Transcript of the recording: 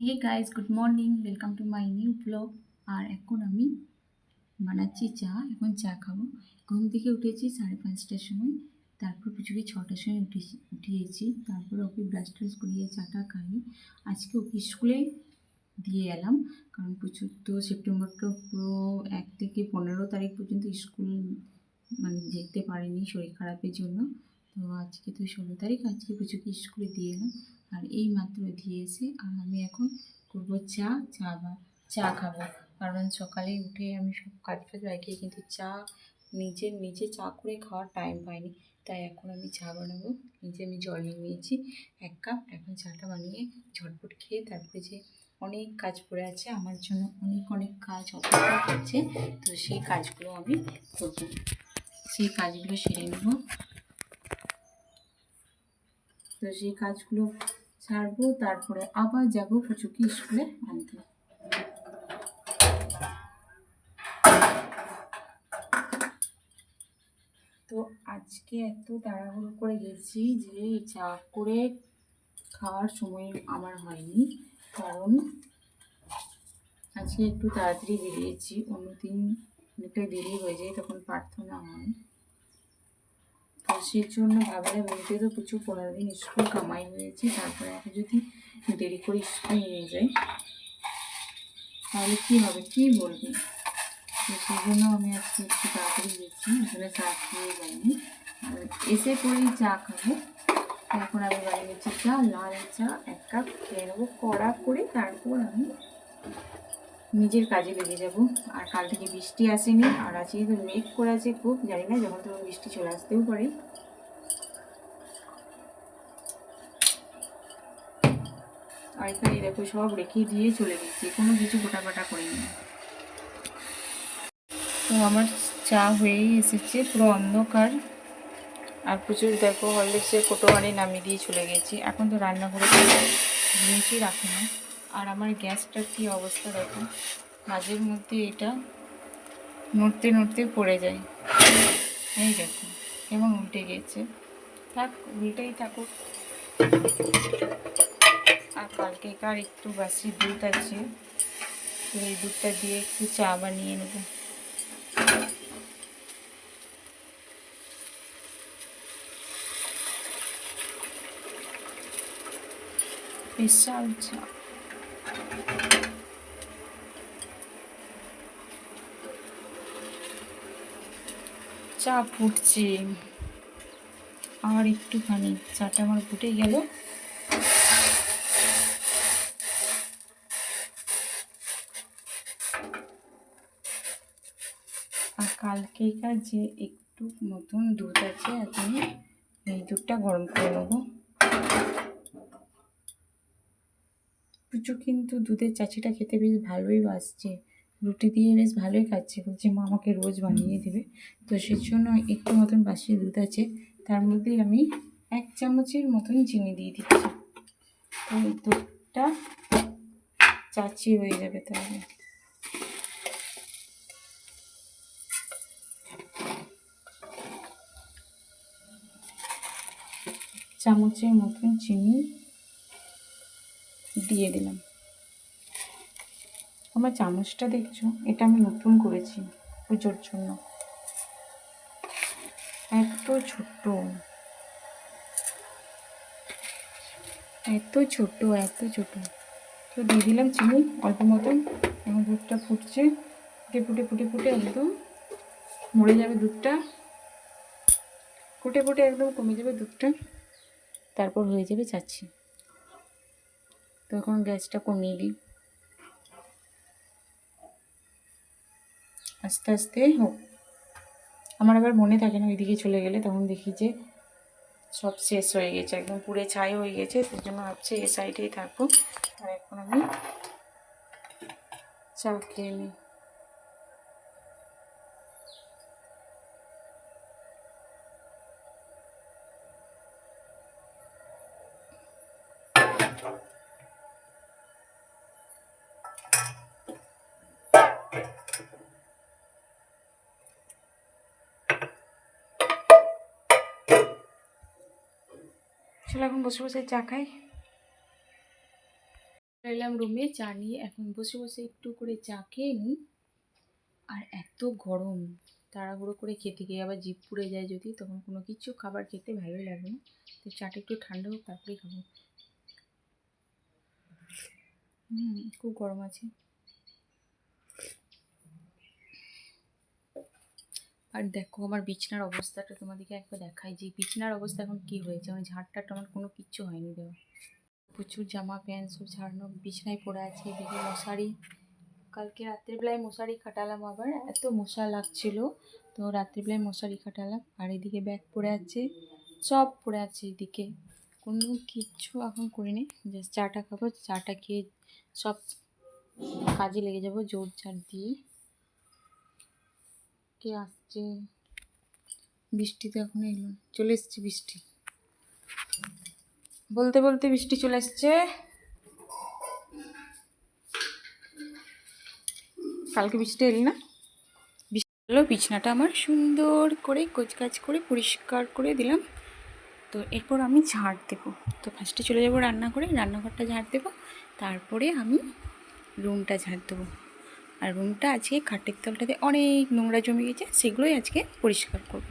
Hey guys good morning welcome to my new blog আর এখন আমি বানাচ্ছি চা, এখন চা খাব। ঘুম থেকে উঠেছি সাড়ে পাঁচটার সময়। তারপর পুচুকে ছটার সময় উঠেছি উঠিয়েছি। তারপর ওকে ব্রাশ ট্রাশ করিয়ে চাটা খাই। আজকে ওকে স্কুলে দিয়ে এলাম। কারণ প্রচুর তো সেপ্টেম্বরটা পুরো এক থেকে পনেরো তারিখ পর্যন্ত স্কুল মানে যেতে পারেনি শরীর খারাপের জন্য। তো আজকে তো ষোলো তারিখ, আজকে পুচুকে স্কুলে দিয়ে এলাম। আর এই মাত্র দিয়ে এসে আর আমি এখন করব চা চা বা চা খাব। কারণ সকালে উঠে আমি সব কাজ ফাজ রাখি কিন্তু চা নিজের নিজে চা করে খাওয়ার টাইম পাইনি। তাই এখন আমি চা বানাবো। নিজে আমি জল নিয়ে নিয়েছি, এক কাপ। এখন চাটা বানিয়ে ঝটপট খেয়ে তারপরে যে অনেক কাজ পড়ে আছে, আমার জন্য অনেক অনেক কাজ অপেক্ষা করছে, তো সেই কাজগুলো আমি করব। সেই কাজগুলো সেরে নেব। তো সেই কাজগুলো ছাড়বো তারপরে আবার যাব পুচুকে স্কুলে আনতে। তো আজকে এত তাড়াহুড়ো করে গেছি যে চা করে খাওয়ার সময় আমার হয়নি, কারণ আজকে একটু তাড়াতাড়ি বেরিয়েছি অন্যদিন অনেকটা দেরি হয়ে যায়, তখন প্রার্থনা হয়। সেই জন্য ভাবলাম এমনিতে তো প্রচুর পনেরো দিন স্কুল কামাই হয়েছে, তারপরে এখন যদি দেরি করে স্কুল নিয়ে যাই তাহলে কী হবে, কী বলবে? তো সেই জন্য আমি আজকে একটু তাড়াতাড়ি গেছি আসলে চা খেয়ে যাইনি এসে করেই চা খাব। এখন আমি বাড়ি গেছি চা, লাল চা, এক কাপ খেয়ে নেব কড়া করে তারপর আমি নিজের কাজে লেগে যাব। আর কাল থেকে বৃষ্টি আসেনি, আর আজকে তো মেঘ করে আছে খুব, জানি না, যখন তখন বৃষ্টি চলে আসতেও পারে। আর এখানে দেখো, সব রেখে দিয়ে চলে গেছি, কোনো কিছু গোটাপাটা করিনি। তো আমার চা হয়েই এসেছে, পুরো অন্ধকার। আর প্রচুর, দেখো, হরলিক্সের কোটোহানি নামিয়ে দিয়ে চলে গেছি। এখন তো রান্নাঘরে জিনিসই রাখি না। আর আমার গ্যাসটার কী অবস্থা দেখো মাঝের মধ্যে এটা নড়তে নড়তে পড়ে যায়। এই দেখো এবং উল্টে গেছে। থাক, উল্টেই থাকুক। আর কালকে কার একটু বাসি দুধ আছে, তো এই দুধটা দিয়ে একটু চা বানিয়ে নেব। স্পেশাল চা। চা ফুটছে। আর একটুখানি চাটা আমার ফুটে গেল। আর কালকেকার যে একটু নতুন দুধ আছে, এখন এই দুধটা গরম করে নেব। পুচু কিন্তু দুধের চাচিটা খেতে বেশ ভালোই বাসছে। রুটি দিয়ে বেশ ভালোই খাচ্ছে। বলছে, মা আমাকে রোজ বানিয়ে দেবে। তো সেই জন্য একটু মতন বাসি দুধ আছে। তার মধ্যে আমি এক চামচের মতন চিনি দিয়ে দিচ্ছি। তো দুধটা চাচি হয়ে যাবে তাহলে। চামচের মতন চিনি দিয়ে দিলাম। আমার চামচটা দেখছ? এটা আমি নতুন করেছি পুজোর জন্য। এত ছোট্ট। এত ছোট এত ছোট তো দিয়ে দিলাম চিনি অল্প মতন এখন দুধটা ফুটছে। ফুটে ফুটে ফুটে ফুটে একদম মরে যাবে দুধটা। ফুটে ফুটে একদম কমে যাবে দুধটা। তারপর হয়ে যাবে চাচ্ছি। তো এখন গ্যাসটা কমিয়ে দিই। আস্তে আস্তে হোক আমার আবার মনে থাকে না ওইদিকে চলে গেলে, তখন দেখি যে সব শেষ হয়ে গেছে, একদম পুরে ছাই হয়ে গেছে তার জন্য ভাবছি এ সাইডেই থাকব। আর এখন আমি চা খেয়ে নিই। চলো এখন বসে বসে চা খাই। এলাম রুমে চা নিয়ে এখন বসে বসে একটু করে চা খেয়ে নিই। আর এত গরম, তাড়াহুড়ো করে খেতে গিয়ে আবার জিপ পুড়ে যায় যদি, তখন কোনো কিছু খাবার খেতে ভালোই লাগে না। তো চাটা একটু ঠান্ডা হোক, তারপরেই খাব। হুম, খুব গরম আছে। আর দেখো আমার বিছনার অবস্থাটা তোমাদেরকে একবার দেখাই যে বিছনার অবস্থা এখন কি হয়েছে? মানে ঝাড়টা আমার কোনো কিচ্ছু হয়নি দেওয়া প্রচুর জামা প্যান্ট সব ঝাড়ানো, বিছনায় পড়ে আছে এদিকে মশারি। কালকে রাত্রেবেলায় মশারি খাটালাম আবার, এত মশা লাগছিল। তো রাত্রিবেলায় মশারি খাটালাম আর এদিকে ব্যাগ পড়ে আছে, সব পড়ে আছে এদিকে। কোনো কিচ্ছু এখন করিনি, জাস্ট চাটা খাব, চাটা খেয়ে সব কাজে লেগে যাব জোর ঝাড় দিয়ে। কে আসছে? বৃষ্টি তো এখন এলো চলে এসছে বৃষ্টি। বলতে বলতে বৃষ্টি চলে এসছে। কালকে বৃষ্টি এলি না? হলো বিছনাটা আমার সুন্দর করে কোচকাচ করে পরিষ্কার করে দিলাম। তো এরপর আমি ঝাড় দেবো। তো ফার্স্টে চলে যাব রান্না করে রান্নাঘরটা ঝাড় দেবো। তারপরে আমি রুমটা ঝাড় দেবো। আর রুমটা আজকে খাটের তলটাতে অনেক নোংরা জমে গেছে সেগুলোই আজকে পরিষ্কার করব।